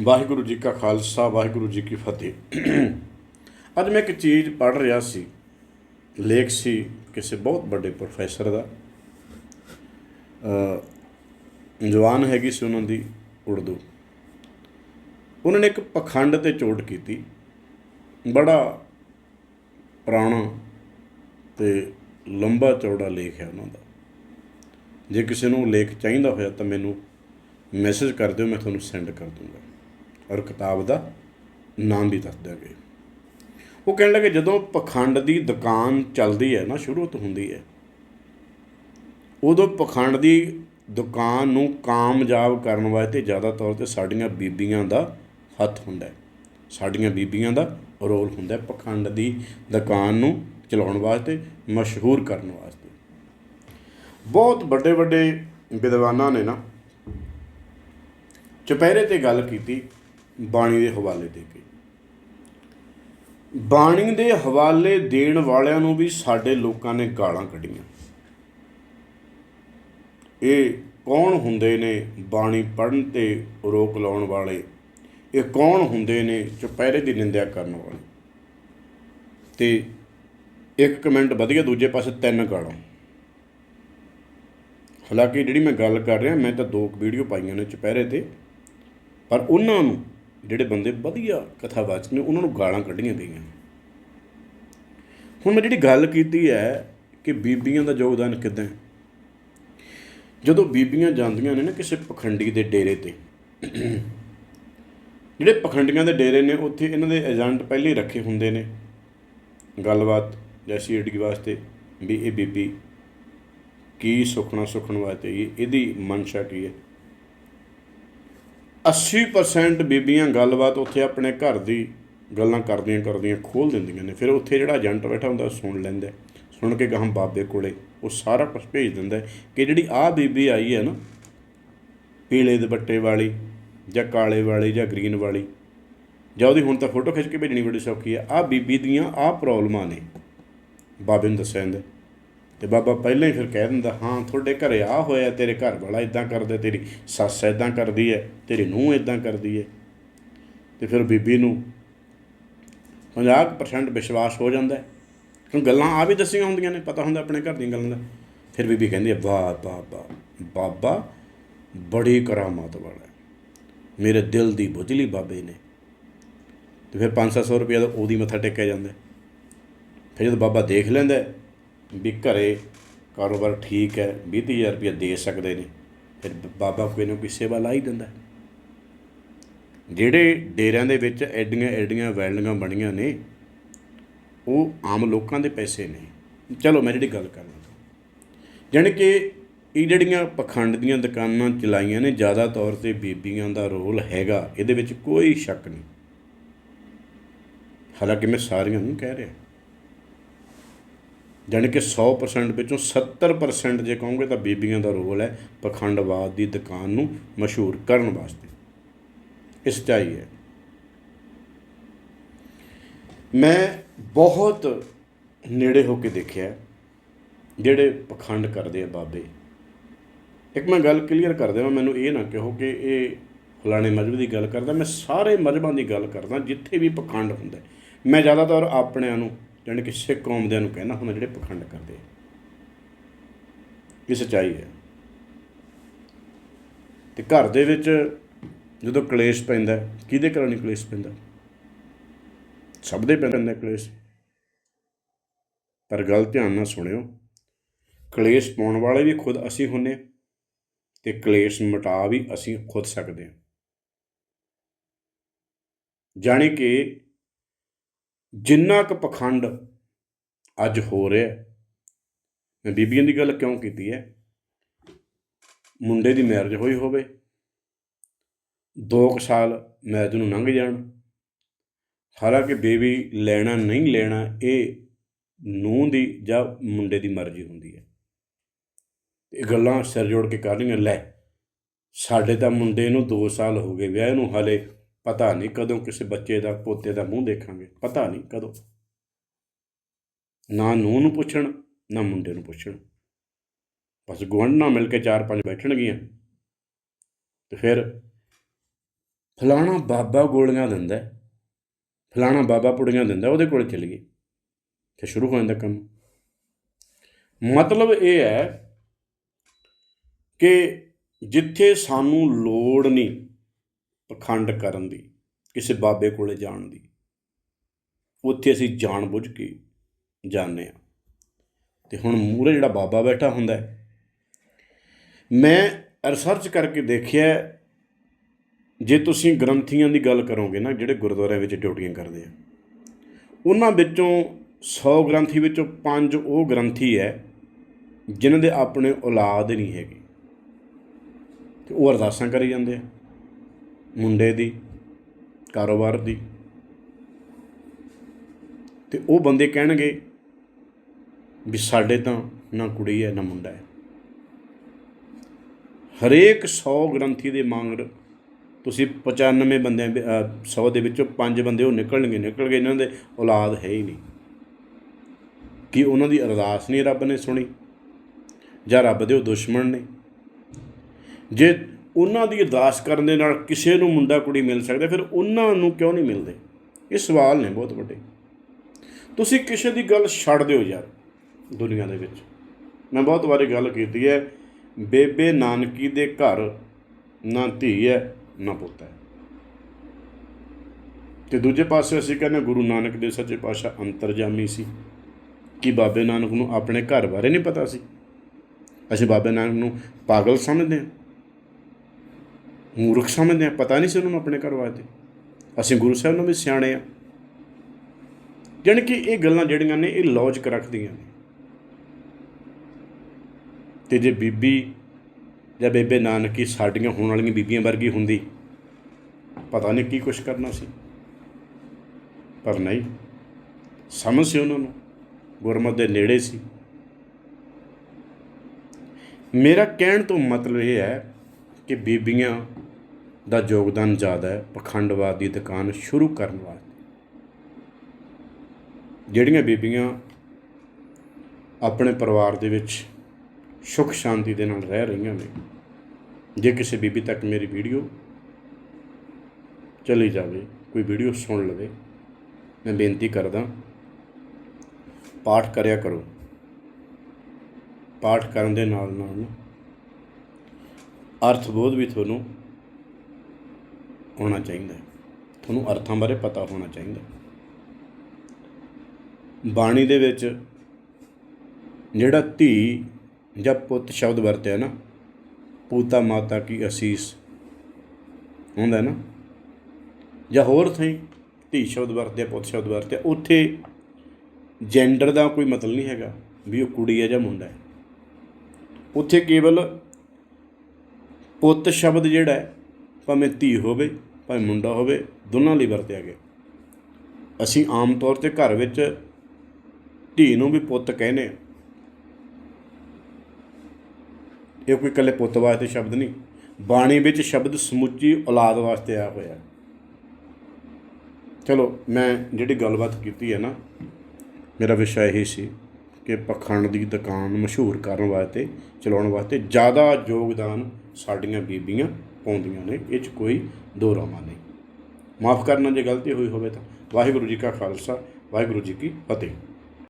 ਵਾਹਿਗੁਰੂ ਜੀ ਕਾ ਖਾਲਸਾ, ਵਾਹਿਗੁਰੂ ਜੀ ਕੀ ਫਤਿਹ। ਅੱਜ ਮੈਂ ਇੱਕ ਚੀਜ਼ ਪੜ੍ਹ ਰਿਹਾ ਸੀ, ਲੇਖ ਸੀ, ਕਿਸੇ ਬਹੁਤ ਵੱਡੇ ਪ੍ਰੋਫੈਸਰ ਦਾ। ਜਵਾਨ ਹੈਗੀ ਸੀ ਉਹਨਾਂ ਦੀ ਉਰਦੂ। ਉਹਨਾਂ ਨੇ ਇੱਕ ਪਖੰਡ ਤੇ ਚੋਟ ਕੀਤੀ। ਬੜਾ ਪੁਰਾਣਾ ਤੇ ਲੰਬਾ ਚੌੜਾ ਲੇਖ ਹੈ ਉਹਨਾਂ ਦਾ। ਜੇ ਕਿਸੇ ਨੂੰ ਲੇਖ ਚਾਹੀਦਾ ਹੋਇਆ ਤਾਂ ਮੈਨੂੰ ਮੈਸੇਜ ਕਰ ਦਿਓ, ਮੈਂ ਤੁਹਾਨੂੰ ਸੈਂਡ ਕਰ ਦੂੰਗਾ। ਔਰ ਕਿਤਾਬ ਦਾ ਨਾਮ ਵੀ ਦੱਸ ਦਾਂਗੇ ਉਹ ਕਹਿਣ ਲੱਗੇ, ਜਦੋਂ ਪਖੰਡ ਦੀ ਦੁਕਾਨ ਚੱਲਦੀ ਹੈ ਨਾ, ਸ਼ੁਰੂ ਤੋਂ ਹੁੰਦੀ ਹੈ, ਉਦੋਂ ਪਖੰਡ ਦੀ ਦੁਕਾਨ ਨੂੰ ਕਾਮਯਾਬ ਕਰਨ ਵਾਸਤੇ ਜ਼ਿਆਦਾ ਤੌਰ ਤੇ ਸਾਡੀਆਂ ਬੀਬੀਆਂ ਦਾ ਹੱਥ ਹੁੰਦਾ ਹੈ। ਸਾਡੀਆਂ ਬੀਬੀਆਂ ਦਾ ਰੋਲ ਹੁੰਦਾ ਹੈ ਪਖੰਡ ਦੀ ਦੁਕਾਨ ਨੂੰ ਚਲਾਉਣ ਵਾਸਤੇ, ਮਸ਼ਹੂਰ ਕਰਨ ਵਾਸਤੇ। ਬਹੁਤ ਵੱਡੇ ਵੱਡੇ ਵਿਦਵਾਨਾਂ ਨੇ ਨਾ, ਚੁਪਹਿਰੇ ਤੇ ਗੱਲ ਕੀਤੀ ਬਾਣੀ ਦੇ ਹਵਾਲੇ ਦੇ ਕੇ। ਬਾਣੀ ਦੇ ਹਵਾਲੇ ਦੇਣ ਵਾਲਿਆਂ ਨੂੰ ਵੀ ਸਾਡੇ ਲੋਕਾਂ ਨੇ ਗਾਲਾਂ ਕੱਢੀਆਂ। ਇਹ ਕੌਣ ਹੁੰਦੇ ਨੇ ਬਾਣੀ ਪੜਨ ਤੇ ਰੋਕ ਲਾਉਣ ਵਾਲੇ? ਇਹ ਕੌਣ ਹੁੰਦੇ ਨੇ ਚੁਪਹਿਰੇ ਦੀ ਨਿੰਦਿਆ ਕਰਨ ਵਾਲੇ? ਤੇ ਇੱਕ ਕਮੈਂਟ ਵਧੀਆ, ਦੂਜੇ ਪਾਸੇ ਤਿੰਨ ਗਾਲਾਂ। ਹਾਲਾਂਕਿ ਜਿਹੜੀ ਮੈਂ ਗੱਲ ਕਰ ਰਿਹਾ, ਮੈਂ ਤਾਂ ਦੋ ਵੀਡੀਓ ਪਾਈਆਂ ਨੇ ਚੁਪਹਿਰੇ ਤੇ, ਪਰ ਉਹਨਾਂ ਨੂੰ ਜਿਹੜੇ ਬੰਦੇ ਵਧੀਆ ਕਥਾਵਾਚਕ ਨੇ, ਉਹਨਾਂ ਨੂੰ ਗਾਲਾਂ ਕੱਢੀਆਂ ਗਈਆਂ। ਹੁਣ ਮੈਂ ਜਿਹੜੀ ਗੱਲ ਕੀਤੀ ਹੈ ਕਿ ਬੀਬੀਆਂ ਦਾ ਯੋਗਦਾਨ ਕਿੱਦਾਂ ਜਦੋਂ ਬੀਬੀਆਂ ਜਾਂਦੀਆਂ ਨੇ ਨਾ ਕਿਸੇ ਪਖੰਡੀ ਦੇ ਡੇਰੇ ਤੇ, ਜਿਹੜੇ ਪਖੰਡੀਆਂ ਦੇ ਡੇਰੇ ਨੇ, ਉੱਥੇ ਇਹਨਾਂ ਦੇ ਏਜੰਟ ਪਹਿਲੇ ਹੀ ਰੱਖੇ ਹੁੰਦੇ ਨੇ। ਗੱਲਬਾਤ ਜੈਸੀ ਏਡੀ ਵਾਸਤੇ ਵੀ ਇਹ ਬੀਬੀ ਕੀ ਸੁਖਣਾ ਸੁਖਣ ਵਾਸਤੇ ਇਹਦੀ ਮਨਸ਼ਾ ਕੀ ਹੈ? 80% ਬੀਬੀਆਂ ਗੱਲਬਾਤ ਉੱਥੇ ਆਪਣੇ ਘਰ ਦੀ ਗੱਲਾਂ ਕਰਦੀਆਂ ਕਰਦੀਆਂ ਖੋਲ ਦਿੰਦੀਆਂ ਨੇ। ਫਿਰ ਉੱਥੇ ਜਿਹੜਾ ਏਜੰਟ ਬੈਠਾ ਹੁੰਦਾ ਸੁਣ ਲੈਂਦਾ ਸੁਣ ਕੇ ਗਾਹਾਂ ਬਾਬੇ ਕੋਲੇ ਉਹ ਸਾਰਾ ਕੁਝ ਭੇਜ ਦਿੰਦਾ ਕਿ ਜਿਹੜੀ ਆਹ ਬੀਬੀ ਆਈ ਹੈ ਨਾ, ਪੀਲੇ ਦੁਪੱਟੇ ਵਾਲੀ ਜਾਂ ਕਾਲੇ ਵਾਲੀ ਜਾਂ ਗ੍ਰੀਨ ਵਾਲੀ, ਜਾਂ ਉਹਦੀ ਹੁਣ ਤਾਂ ਫੋਟੋ ਖਿੱਚ ਕੇ ਭੇਜਣੀ ਬੜੀ ਸੌਖੀ ਹੈ, ਆਹ ਬੀਬੀ ਦੀਆਂ ਆਹ ਪ੍ਰੋਬਲਮਾਂ ਨੇ। ਬਾਬੇ ਨੂੰ ਦੱਸਿਆ ਜਾਂਦਾ ਤੇ ਬਾਬਾ ਪਹਿਲਾਂ ਹੀ ਫਿਰ ਕਹਿ ਦਿੰਦਾ, ਹਾਂ, ਤੁਹਾਡੇ ਘਰੇ ਆ ਹੋਇਆ, ਤੇਰੇ ਘਰ ਵਾਲਾ ਇਦਾਂ ਕਰਦਾ, ਤੇਰੀ ਸੱਸ ਇਦਾਂ ਕਰਦੀ ਹੈ, ਤੇਰੀ ਨੂੰਹ ਇਦਾਂ ਕਰਦੀ ਹੈ। ਤੇ ਫਿਰ ਬੀਬੀ ਨੂੰ 50% ਵਿਸ਼ਵਾਸ ਹੋ ਜਾਂਦਾ ਹੈ। ਕਿਉਂ ਗੱਲਾਂ ਆ ਵੀ ਦੱਸੀਆਂ ਹੁੰਦੀਆਂ ਨੇ, ਪਤਾ ਹੁੰਦਾ ਆਪਣੇ ਘਰ ਦੀਆਂ ਗੱਲਾਂ ਦਾ। ਫਿਰ ਬੀਬੀ ਕਹਿੰਦੀ ਹੈ, ਵਾਹ ਬਾਬਾ ਬਾਬਾ ਬੜੀ ਕਰਾਮਾਤ ਵਾਲਾ ਮੇਰੇ ਦਿਲ ਦੀ ਬੁਝਲੀ ਬਾਬੇ ਨੇ। ਤੇ ਫਿਰ 500 ਰੁਪਏ ਦਾ ਉਹਦੀ ਮੱਥਾ ਟੇਕਿਆ ਜਾਂਦਾ ਫਿਰ ਜਦੋਂ ਬਾਬਾ ਦੇਖ ਲੈਂਦਾ ਵੀ ਘਰੇ ਕਾਰੋਬਾਰ ਠੀਕ ਹੈ 20000 ਰੁਪਏ ਦੇ ਸਕਦੇ ਨੇ। ਫਿਰ ਬਾਬਾ ਕੋਈ ਨਾ ਕੋਈ ਸੇਵਾ ਲਾ ਹੀ ਦਿੰਦਾ ਜਿਹੜੇ ਡੇਰਿਆਂ ਦੇ ਵਿੱਚ ਐਡੀਆਂ ਐਡੀਆਂ ਵੈਲਡਿੰਗਾਂ ਬਣੀਆਂ ਨੇ, ਉਹ ਆਮ ਲੋਕਾਂ ਦੇ ਪੈਸੇ ਨੇ। ਚਲੋ ਮੈਂ ਜਿਹੜੀ ਗੱਲ ਕਰ ਲੱਗਾ ਜਾਣੀ ਕਿ ਇਹ ਜਿਹੜੀਆਂ ਪਖੰਡ ਦੀਆਂ ਦੁਕਾਨਾਂ ਚਲਾਈਆਂ ਨੇ, ਜ਼ਿਆਦਾ ਤੌਰ ਤੇ ਬੀਬੀਆਂ ਦਾ ਰੋਲ ਹੈਗਾ, ਇਹਦੇ ਵਿੱਚ ਕੋਈ ਸ਼ੱਕ ਨਹੀਂ। ਹਾਲਾਂਕਿ ਮੈਂ ਸਾਰੀਆਂ ਨੂੰ ਕਹਿ ਰਿਹਾ। ਜਾਣੀ ਕਿ 100% ਵਿੱਚੋਂ 70% ਜੇ ਕਹੋਗੇ ਤਾਂ ਬੀਬੀਆਂ ਦਾ ਰੋਲ ਹੈ ਪਖੰਡਵਾਦ ਦੀ ਦੁਕਾਨ ਨੂੰ ਮਸ਼ਹੂਰ ਕਰਨ ਵਾਸਤੇ। ਇਹ ਸੱਚਾਈ ਹੈ। ਮੈਂ ਬਹੁਤ ਨੇੜੇ ਹੋ ਕੇ ਦੇਖਿਆ ਜਿਹੜੇ ਪਖੰਡ ਕਰਦੇ ਆ ਬਾਬੇ। ਇੱਕ ਮੈਂ ਗੱਲ ਕਲੀਅਰ ਕਰ ਦੇਵਾਂ ਮੈਨੂੰ ਇਹ ਨਾ ਕਹੋ ਕਿ ਇਹ ਫਲਾਣੇ ਮਜ਼ਹਬ ਦੀ ਗੱਲ ਕਰਦਾ, ਮੈਂ ਸਾਰੇ ਮਜ਼ਹਬਾਂ ਦੀ ਗੱਲ ਕਰਦਾ, ਜਿੱਥੇ ਵੀ ਪਖੰਡ ਹੁੰਦਾ ਮੈਂ ਜ਼ਿਆਦਾਤਰ ਆਪਣਿਆਂ ਨੂੰ ਜਾਣੀ ਕਿ ਸਿੱਖ ਕੌਮ ਦਿਆਂ ਨੂੰ ਕਹਿਣਾ ਹੁੰਦਾ ਜਿਹੜੇ ਪਖੰਡ ਕਰਦੇ ਇਹ ਸੱਚਾਈ ਹੈ। ਤੇ ਘਰ ਦੇ ਵਿੱਚ ਜਦੋਂ ਕਲੇਸ਼ ਪੈਂਦਾ ਕਿਹਦੇ ਘਰ ਨਹੀਂ ਕਲੇਸ਼ ਪੈਂਦਾ? ਸਭ ਦੇ ਪੈਂਦਾ ਹੈ ਕਲੇਸ਼। ਪਰ ਗੱਲ ਧਿਆਨ ਨਾਲ ਸੁਣਿਓ, ਕਲੇਸ਼ ਪਾਉਣ ਵਾਲੇ ਵੀ ਖੁਦ ਅਸੀਂ ਹੁੰਨੇ ਹਾਂ ਤੇ ਕਲੇਸ਼ ਮਿਟਾ ਵੀ ਅਸੀਂ ਖੁਦ ਸਕਦੇ ਹਾਂ ਜਾਣੀ ਕਿ ਜਿੰਨਾ ਕੁ ਪਖੰਡ ਅੱਜ ਹੋ ਰਿਹਾ ਮੈਂ ਬੀਬੀਆਂ ਦੀ ਗੱਲ ਕਿਉਂ ਕੀਤੀ ਹੈ? ਮੁੰਡੇ ਦੀ ਮੈਰਿਜ ਹੋਈ ਹੋਵੇ 2 ਸਾਲ ਮੈਰਿਜ ਨੂੰ ਲੰਘ ਜਾਣ, ਹਾਲਾਂਕਿ ਬੇਬੀ ਲੈਣਾ ਨਹੀਂ ਲੈਣਾ, ਇਹ ਨੂੰਹ ਦੀ ਜਾਂ ਮੁੰਡੇ ਦੀ ਮਰਜ਼ੀ ਹੁੰਦੀ ਹੈ। ਇਹ ਗੱਲਾਂ ਸਿਰ ਜੋੜ ਕੇ ਕਰਨੀਆਂ, ਲੈ, ਸਾਡੇ ਤਾਂ ਮੁੰਡੇ ਨੂੰ 2 ਸਾਲ ਹੋ ਗਏ, ਵਿਆਹ ਨੂੰ ਹਾਲੇ ਪਤਾ ਨਹੀਂ ਕਦੋਂ ਕਿਸੇ ਬੱਚੇ ਦਾ, ਪੋਤੇ ਦਾ ਮੂੰਹ ਦੇਖਾਂਗੇ। ਪਤਾ ਨਹੀਂ ਕਦੋਂ। ਨਾ ਨੂੰਹ ਨੂੰ ਪੁੱਛਣ, ਨਾ ਮੁੰਡੇ ਨੂੰ ਪੁੱਛਣ। ਬਸ ਗੁਆਂਢ ਨਾਲ ਮਿਲ ਕੇ ਚਾਰ ਪੰਜ ਬੈਠਣਗੀਆਂ। ਤੇ ਫਿਰ ਫਲਾਣਾ ਬਾਬਾ ਗੋਲੀਆਂ ਦਿੰਦਾ ਫਲਾਣਾ ਬਾਬਾ ਪੁੜੀਆਂ ਦਿੰਦਾ ਉਹਦੇ ਕੋਲ ਚਲੀ ਚਲੀਏ ਤੇ ਸ਼ੁਰੂ ਹੋ ਜਾਂਦਾ ਕੰਮ। ਮਤਲਬ ਇਹ ਹੈ ਕਿ ਜਿੱਥੇ ਸਾਨੂੰ ਲੋੜ ਨਹੀਂ ਪਖੰਡ ਕਰਨ ਦੀ, ਕਿਸੇ ਬਾਬੇ ਕੋਲੇ ਜਾਣ ਦੀ। ਉੱਥੇ ਅਸੀਂ ਜਾਣ ਬੁੱਝ ਕੇ ਜਾਂਦੇ ਆ ਤੇ ਹੁਣ ਮੂਹਰੇ ਜਿਹੜਾ ਬਾਬਾ ਬੈਠਾ ਹੁੰਦਾ ਮੈਂ ਰਿਸਰਚ ਕਰਕੇ ਦੇਖਿਆ ਜੇ ਤੁਸੀਂ ਗ੍ਰੰਥੀਆਂ ਦੀ ਗੱਲ ਕਰੋਗੇ ਨਾ, ਜਿਹੜੇ ਗੁਰਦੁਆਰਿਆਂ ਵਿੱਚ ਡਿਊਟੀਆਂ ਕਰਦੇ ਆ, ਉਹਨਾਂ ਵਿੱਚੋਂ 100 ਗ੍ਰੰਥੀ ਵਿੱਚੋਂ 5 ਉਹ ਗ੍ਰੰਥੀ ਹੈ, ਜਿਨ੍ਹਾਂ ਦੇ ਆਪਣੇ ਔਲਾਦ ਨਹੀਂ ਹੈਗੀ। ਤੇ ਉਹ ਅਰਦਾਸਾਂ ਕਰੀ ਜਾਂਦੇ ਆ। ਮੁੰਡੇ ਦੀ, ਕਾਰੋਬਾਰ ਦੀ। ਤੇ ਉਹ ਬੰਦੇ ਕਹਿਣਗੇ ਵੀ ਸਾਡੇ ਤਾਂ ਨਾ ਕੁੜੀ ਹੈ, ਨਾ ਮੁੰਡਾ ਹੈ। ਹਰੇਕ 100 ਗ੍ਰੰਥੀ ਦੇ ਮੰਗ ਤੁਸੀਂ 95 ਬੰਦਿਆਂ 100 ਦੇ ਵਿੱਚੋਂ 5 ਬੰਦੇ ਉਹ ਨਿਕਲਣਗੇ ਨਿਕਲ ਗਏ ਇਹਨਾਂ ਦੇ ਔਲਾਦ ਹੈ ਹੀ ਨਹੀਂ। ਕਿ ਉਹਨਾਂ ਦੀ ਅਰਦਾਸ ਨਹੀਂ ਰੱਬ ਨੇ ਸੁਣੀ? ਜਾਂ ਰੱਬ ਦੇ ਉਹ ਦੁਸ਼ਮਣ ਨੇ? ਜੇ ਉਹਨਾਂ ਦੀ ਅਰਦਾਸ ਕਰਨ ਦੇ ਨਾਲ ਕਿਸੇ ਨੂੰ ਮੁੰਡਾ ਕੁੜੀ ਮਿਲ ਸਕਦਾ, ਫਿਰ ਉਹਨਾਂ ਨੂੰ ਕਿਉਂ ਨਹੀਂ ਮਿਲਦੇ? ਇਹ ਸਵਾਲ ਨੇ ਬਹੁਤ ਵੱਡੇ। ਤੁਸੀਂ ਕਿਸੇ ਦੀ ਗੱਲ ਛੱਡ ਦਿਓ ਯਾਰ ਦੁਨੀਆ ਦੇ ਵਿੱਚ। ਮੈਂ ਬਹੁਤ ਵਾਰੀ ਗੱਲ ਕੀਤੀ ਹੈ, ਬੇਬੇ ਨਾਨਕੀ ਦੇ ਘਰ ਨਾ ਧੀ ਹੈ, ਨਾ ਪੁੱਤ ਹੈ। ਤੇ ਦੂਜੇ ਪਾਸੇ ਅਸੀਂ ਕਹਿੰਦੇ ਗੁਰੂ ਨਾਨਕ ਦੇ ਸੱਚੇ ਪਾਤਸ਼ਾਹ ਅੰਤਰਜਾਮੀ ਸੀ। ਕਿ ਬਾਬੇ ਨਾਨਕ ਨੂੰ ਆਪਣੇ ਘਰ ਬਾਰੇ ਨਹੀਂ ਪਤਾ ਸੀ? ਅਸੀਂ ਬਾਬੇ ਨਾਨਕ ਨੂੰ ਪਾਗਲ ਸਮਝਦੇ ਹਾਂ। ਮੂਰਖ ਸਮਝਦੇ ਹਾਂ ਪਤਾ ਨਹੀਂ ਸੀ ਉਹਨਾਂ ਨੂੰ ਆਪਣੇ ਘਰ ਵਾਸਤੇ। ਅਸੀਂ ਗੁਰੂ ਸਾਹਿਬ ਨੂੰ ਵੀ ਸਿਆਣੇ ਆ। ਜਾਣੀ ਕਿ ਇਹ ਗੱਲਾਂ ਜਿਹੜੀਆਂ ਨੇ, ਇਹ ਲੌਜਿਕ ਰੱਖਦੀਆਂ ਨੇ। ਤੇ ਜੇ ਬੀਬੀ ਜਾਂ ਬੇਬੇ ਨਾਨਕੀ ਸਾਡੀਆਂ ਹੋਣ ਵਾਲੀਆਂ ਬੀਬੀਆਂ ਵਰਗੀ ਹੁੰਦੀ, ਪਤਾ ਨਹੀਂ ਕੀ ਕੁਛ ਕਰਨਾ ਸੀ। ਪਰ ਨਹੀਂ, ਸਮਝ ਸੀ ਉਹਨਾਂ ਨੂੰ, ਗੁਰਮਤ ਦੇ ਨੇੜੇ ਸੀ। ਮੇਰਾ ਕਹਿਣ ਤੋਂ ਮਤਲਬ ਇਹ ਹੈ ਕਿ ਬੀਬੀਆਂ ਦਾ ਯੋਗਦਾਨ ਜ਼ਿਆਦਾ ਹੈ, ਪਖੰਡਵਾਦ ਦੀ ਦੁਕਾਨ ਸ਼ੁਰੂ ਕਰਨ ਵਾਸਤੇ। ਜਿਹੜੀਆਂ ਬੀਬੀਆਂ ਆਪਣੇ ਪਰਿਵਾਰ ਦੇ ਵਿੱਚ ਸੁਖ ਸ਼ਾਂਤੀ ਦੇ ਨਾਲ ਰਹਿ ਰਹੀਆਂ ਨੇ, ਜੇ ਕਿਸੇ ਬੀਬੀ ਤੱਕ ਮੇਰੀ ਵੀਡੀਓ ਚਲੀ ਜਾਵੇ, ਕੋਈ ਵੀਡੀਓ ਸੁਣ ਲਵੇ, ਮੈਂ ਬੇਨਤੀ ਕਰਦਾ, ਪਾਠ ਕਰਿਆ ਕਰੋ। ਪਾਠ ਕਰਨ ਦੇ ਨਾਲ ਨਾਲ ਅਰਥ ਬੋਧ ਵੀ ਤੁਹਾਨੂੰ ਹੋਣਾ ਚਾਹੀਦਾ ਤੁਹਾਨੂੰ ਅਰਥਾਂ ਬਾਰੇ ਪਤਾ ਹੋਣਾ ਚਾਹੀਦਾ ਬਾਣੀ ਦੇ ਵਿੱਚ ਜਿਹੜਾ ਧੀ ਜਾਂ ਪੁੱਤ ਸ਼ਬਦ ਵਰਤਿਆ ਨਾ, ਪੂਤਾ ਮਾਤਾ ਕੀ ਅਸੀਸ ਹੁੰਦਾ ਨਾ, ਜਾਂ ਹੋਰ ਥਾਈ ਧੀ ਸ਼ਬਦ ਵਰਤਿਆ, ਪੁੱਤ ਸ਼ਬਦ ਵਰਤਿਆ, ਉੱਥੇ ਜੈਂਡਰ ਦਾ ਕੋਈ ਮਤਲਬ ਨਹੀਂ ਹੈਗਾ ਵੀ ਉਹ ਕੁੜੀ ਹੈ ਜਾਂ ਮੁੰਡਾ ਹੈ। ਉੱਥੇ ਕੇਵਲ ਪੁੱਤ ਸ਼ਬਦ ਜਿਹੜਾ ਭਾਵੇਂ ਧੀ ਹੋਵੇ, ਭਾਵੇਂ ਮੁੰਡਾ ਹੋਵੇ, ਦੋਨਾਂ ਲਈ ਵਰਤਿਆ ਗਿਆ। ਅਸੀਂ ਆਮ ਤੌਰ ਤੇ ਘਰ ਵਿੱਚ ਧੀ ਨੂੰ ਵੀ ਪੁੱਤ ਕਹਿੰਦੇ ਆ ਇਹ ਕੋਈ ਇਕੱਲੇ ਪੁੱਤ ਵਾਸਤੇ ਸ਼ਬਦ ਨਹੀਂ, ਬਾਣੀ ਵਿੱਚ ਸ਼ਬਦ ਸਮੁੱਚੀ ਔਲਾਦ ਵਾਸਤੇ ਆਇਆ ਹੋਇਆ ਚਲੋ, ਮੈਂ ਜਿਹੜੀ ਗੱਲਬਾਤ ਕੀਤੀ ਹੈ ਨਾ, ਮੇਰਾ ਵਿਸ਼ਾ ਇਹ ਸੀ ਕਿ ਪਖੰਡ ਦੀ ਦੁਕਾਨ ਮਸ਼ਹੂਰ ਕਰਨ ਵਾਸਤੇ, ਚਲਾਉਣ ਵਾਸਤੇ ਜ਼ਿਆਦਾ ਯੋਗਦਾਨ ਸਾਡੀਆਂ ਬੀਬੀਆਂ ਪਾਉਂਦੀਆਂ ਨੇ, ਇਹ 'ਚ ਕੋਈ ਦੋ ਰਾਮਾ ਨਹੀਂ। ਮਾਫ ਕਰਨਾ ਜੇ ਗਲਤੀ ਹੋਈ ਹੋਵੇ ਤਾਂ। ਵਾਹਿਗੁਰੂ ਜੀ ਕਾ ਖਾਲਸਾ, ਵਾਹਿਗੁਰੂ ਜੀ ਕੀ ਫਤਿਹ।